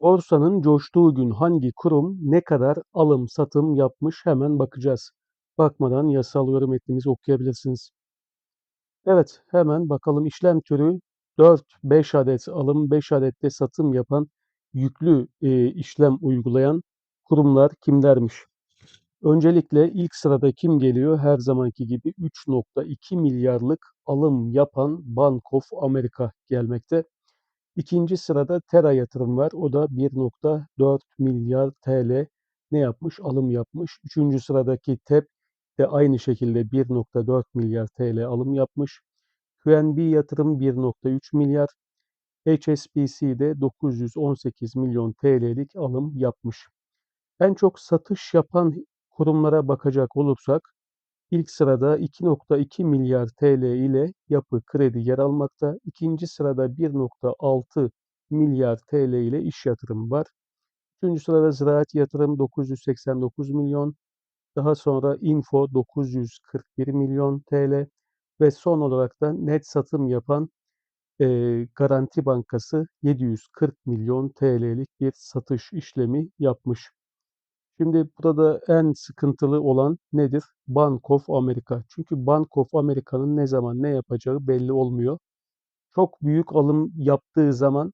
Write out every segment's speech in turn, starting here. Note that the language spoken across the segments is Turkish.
Borsanın coştuğu gün hangi kurum ne kadar alım satım yapmış hemen bakacağız. Bakmadan yasal yorum metnimizi okuyabilirsiniz. Evet hemen bakalım işlem türü 4-5 adet alım 5 adet de satım yapan yüklü e, işlem uygulayan kurumlar kimlermiş? Öncelikle ilk sırada kim geliyor? Her zamanki gibi 3.2 milyarlık alım yapan Bank of America gelmekte. İkinci sırada Tera yatırım var. O da 1.4 milyar TL ne yapmış? Alım yapmış. Üçüncü sıradaki TEP de aynı şekilde 1.4 milyar TL alım yapmış. QNB yatırım 1.3 milyar. HSBC de 918 milyon TL'lik alım yapmış. En çok satış yapan kurumlara bakacak olursak ilk sırada 2.2 milyar TL ile yapı kredi yer almakta. İkinci sırada 1.6 milyar TL ile iş yatırım var. Üçüncü sırada ziraat yatırım 989 milyon. Daha sonra info 941 milyon TL ve son olarak da net satım yapan e, Garanti Bankası 740 milyon TL'lik bir satış işlemi yapmış. Şimdi burada en sıkıntılı olan nedir? Bank of America. Çünkü Bank of America'nın ne zaman ne yapacağı belli olmuyor. Çok büyük alım yaptığı zaman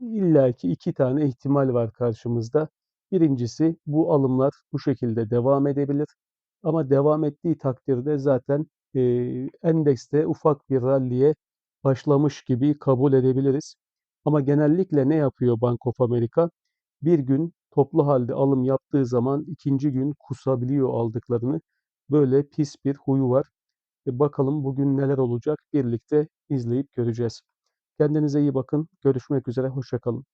illaki iki tane ihtimal var karşımızda. Birincisi bu alımlar bu şekilde devam edebilir. Ama devam ettiği takdirde zaten e, endekste ufak bir ralliye başlamış gibi kabul edebiliriz. Ama genellikle ne yapıyor Bank of America? Bir gün toplu halde alım yaptığı zaman ikinci gün kusabiliyor aldıklarını. Böyle pis bir huyu var. E bakalım bugün neler olacak birlikte izleyip göreceğiz. Kendinize iyi bakın. Görüşmek üzere. Hoşçakalın.